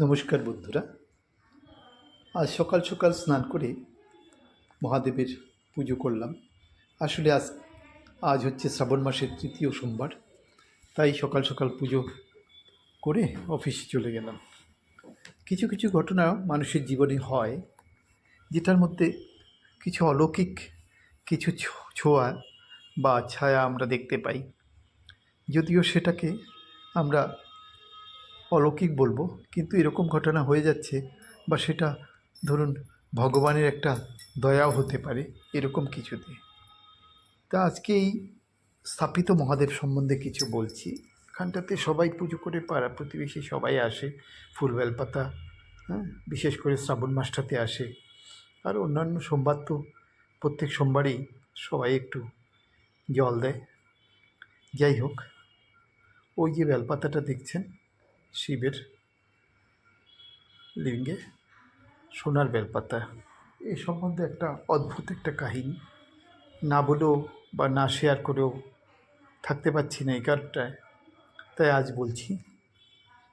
নমস্কার বন্ধুরা। আজ সকাল সকাল স্নান করে মহাদেবের পুজো করলাম। আসলে আজ আজ হচ্ছে শ্রাবণ মাসের তৃতীয় সোমবার, তাই সকাল সকাল পুজো করে অফিসে চলে গেলাম। কিছু কিছু ঘটনা মানুষের জীবনে হয়, যেটার মধ্যে কিছু অলৌকিক, কিছু ছোঁয়া বা ছায়া আমরা দেখতে পাই। যদিও সেটাকে আমরা অলৌকিক বলব, কিন্তু এরকম ঘটনা হয়ে যাচ্ছে বা সেটা ধরুন ভগবানের একটা দয়াও হতে পারে এরকম কিছুতে। তা আজকে এই স্থাপিত মহাদেব সম্বন্ধে কিছু বলছি। এখানটাতে সবাই পুজো করে, পাড়া প্রতিবেশী সবাই আসে, ফুল বেলপাতা হ্যাঁ বিশেষ করে শ্রাবণ মাসটাতে আসে। আর অন্যান্য সোমবার তো প্রত্যেক সোমবারই সবাই একটু জল দেয়। যাই হোক, ওই যে বেলপাতাটা দেখছেন শিবের লিঙ্গে সোনার বেলপাতা। এ সম্বন্ধে একটা অদ্ভুত একটা কাহিনী। না বলেও বা না শেয়ার করেও থাকতে পারছি না এই কার্ডটায় তাই আজ বলছি,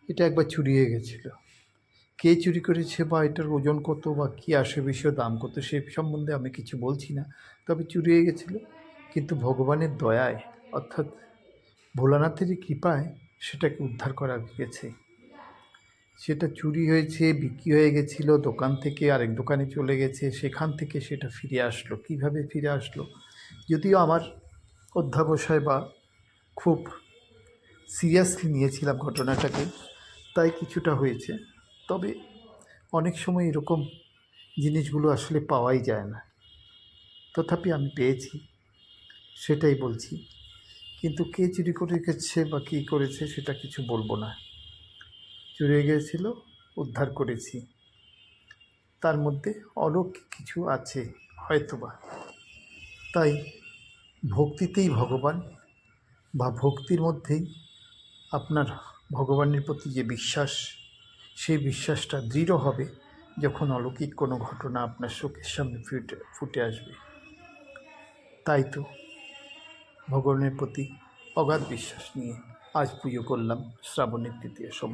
এটা একবার চুরি হয়ে গেছিল। কে চুরি করেছে বা এটার ওজন কত বা কী আসে বিষয় দাম কত সে সম্বন্ধে আমি কিছু বলছি না। তবে চুরি হয়ে গেছিল। কিন্তু ভগবানের দয়ায়, অর্থাৎ ভোলানাথেরই কৃপায় সেটাকে উদ্ধার করা গেছে সেটা চুরি হয়েছে, বিক্রি হয়ে গেছিল, দোকান থেকে আরেক দোকানে চলে গেছে, সেখান থেকে সেটা ফিরে আসলো। কীভাবে ফিরে আসলো? যদিও আমার অধ্যাবসায় বা খুব সিরিয়াসলি নিয়েছিলাম ঘটনাটাকে, তাই কিছুটা হয়েছে। তবে অনেক সময় এরকম জিনিসগুলো আসলে পাওয়াই যায় না। তথাপি আমি পেয়েছি, সেটাই বলছি। কিন্তু কে চুরি করে গেছে বা কী করেছে সেটা কিছু বলব না। চুরি হয়ে গিয়েছিল উদ্ধার করেছি। তার মধ্যে অলৌকিক কিছু আছে, হয়তোবা। তাই ভক্তিতেই ভগবান বা ভক্তির মধ্যেই আপনার ভগবানের প্রতি যে বিশ্বাস, সেই বিশ্বাসটা দৃঢ় হবে যখন অলৌকিক কোনো ঘটনা আপনার চোখের সামনে ফুটে ফুটে আসবে। তাই তো ভগবানের প্রতি অগাধ বিশ্বাস নিয়ে আজ পুজো করলাম শ্রাবণের তৃতীয় সোম।